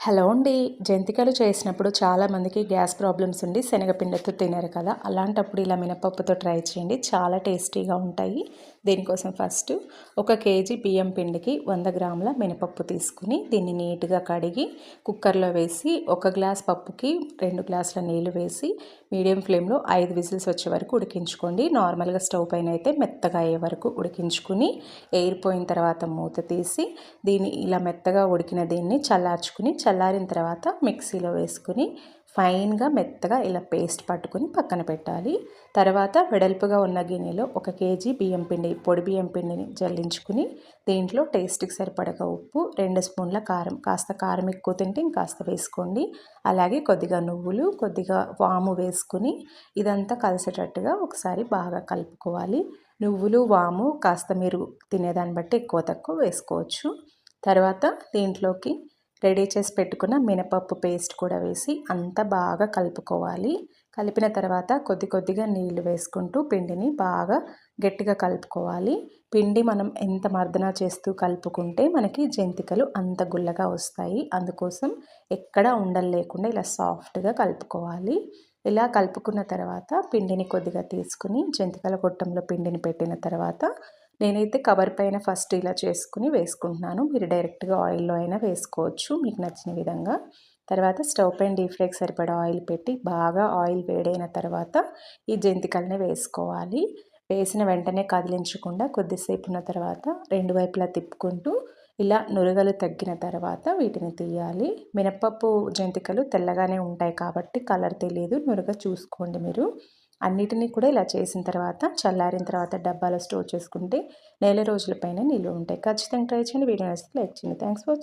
Hello అండి. జంతికలు చేసినప్పుడు చాలామందికి గ్యాస్ ప్రాబ్లమ్స్ ఉండి శనగపిండితో తినరు కదా. అలాంటప్పుడు ఇలా మినపప్పుతో ట్రై చేయండి. చాలా టేస్టీగా ఉంటాయి. దీనికోసం ఫస్ట్ ఒక కేజీ బియ్యం పిండికి వంద గ్రాముల మినపప్పు తీసుకుని దీన్ని నీట్గా కడిగి కుక్కర్లో వేసి ఒక గ్లాస్ పప్పుకి రెండు గ్లాసుల నీళ్ళు వేసి మీడియం ఫ్లేమ్లో ఐదు విజిల్స్ వచ్చే వరకు ఉడికించుకోండి. నార్మల్గా స్టవ్ పైన అయితే మెత్తగా అయ్యే వరకు ఉడికించుకుని ఎయిర్ పోయిన తర్వాత మూత తీసి దీన్ని ఇలా మెత్తగా ఉడికిన దీన్ని చల్లార్చుకుని చల్లారిన తర్వాత మిక్సీలో వేసుకుని ఫైన్గా మెత్తగా ఇలా పేస్ట్ పట్టుకుని పక్కన పెట్టాలి. తర్వాత వెడల్పుగా ఉన్న గిన్నెలో ఒక కేజీ బియ్యం పిండి పొడి బియ్యం పిండిని జల్లించుకుని దీంట్లో టేస్ట్కి సరిపడగా ఉప్పు రెండు స్పూన్ల కారం కాస్త కారం ఎక్కువ తింటే ఇంకాస్త వేసుకోండి. అలాగే కొద్దిగా నువ్వులు కొద్దిగా వాము వేసుకుని ఇదంతా కలిసేటట్టుగా ఒకసారి బాగా కలుపుకోవాలి. నువ్వులు వాము కాస్త మీరు తినేదాన్ని బట్టి ఎక్కువ తక్కువ వేసుకోవచ్చు. తర్వాత దీంట్లోకి రెడీ చేసి పెట్టుకున్న మినపప్పు పేస్ట్ కూడా వేసి అంతా బాగా కలుపుకోవాలి. కలిపిన తర్వాత కొద్ది కొద్దిగా నీళ్ళు వేసుకుంటూ పిండిని బాగా గట్టిగా కలుపుకోవాలి. పిండి మనం ఎంత మర్దన చేస్తూ కలుపుకుంటే మనకి జంతికలు అంత గుల్లగా వస్తాయి. అందుకోసం ఎక్కడ ఉండలు లేకుండా ఇలా సాఫ్ట్గా కలుపుకోవాలి. ఇలా కలుపుకున్న తర్వాత పిండిని కొద్దిగా తీసుకుని జంతికల గొట్టంలో పిండిని పెట్టిన తర్వాత నేనైతే కవర్ పైన ఫస్ట్ ఇలా చేసుకుని వేసుకుంటున్నాను. మీరు డైరెక్ట్గా ఆయిల్లో అయినా వేసుకోవచ్చు. మీకు నచ్చిన విధంగా. తర్వాత స్టవ్ పైన డీప్ ఫ్రైకి సరిపడా ఆయిల్ పెట్టి బాగా ఆయిల్ వేడైన తర్వాత ఈ జంతికల్ని వేసుకోవాలి. వేసిన వెంటనే కదిలించకుండా కొద్దిసేపు ఉన్న తర్వాత రెండు వైపులా తిప్పుకుంటూ ఇలా నురగలు తగ్గిన తర్వాత వీటిని తీయాలి. మినప్పప్పు జంతికలు తెల్లగానే ఉంటాయి కాబట్టి కలర్ తెలియదు నురగ చూసుకోండి మీరు. అన్నిటినీ కూడా ఇలా చేసిన తర్వాత చల్లారిన తర్వాత డబ్బాలో స్టోర్ చేసుకుంటే నెల రోజుల పైన నిల్వ ఉంటాయి. ఖచ్చితంగా ట్రై చేయండి. వీడియో నచ్చితే లైక్ చేయండి. Thanks for watching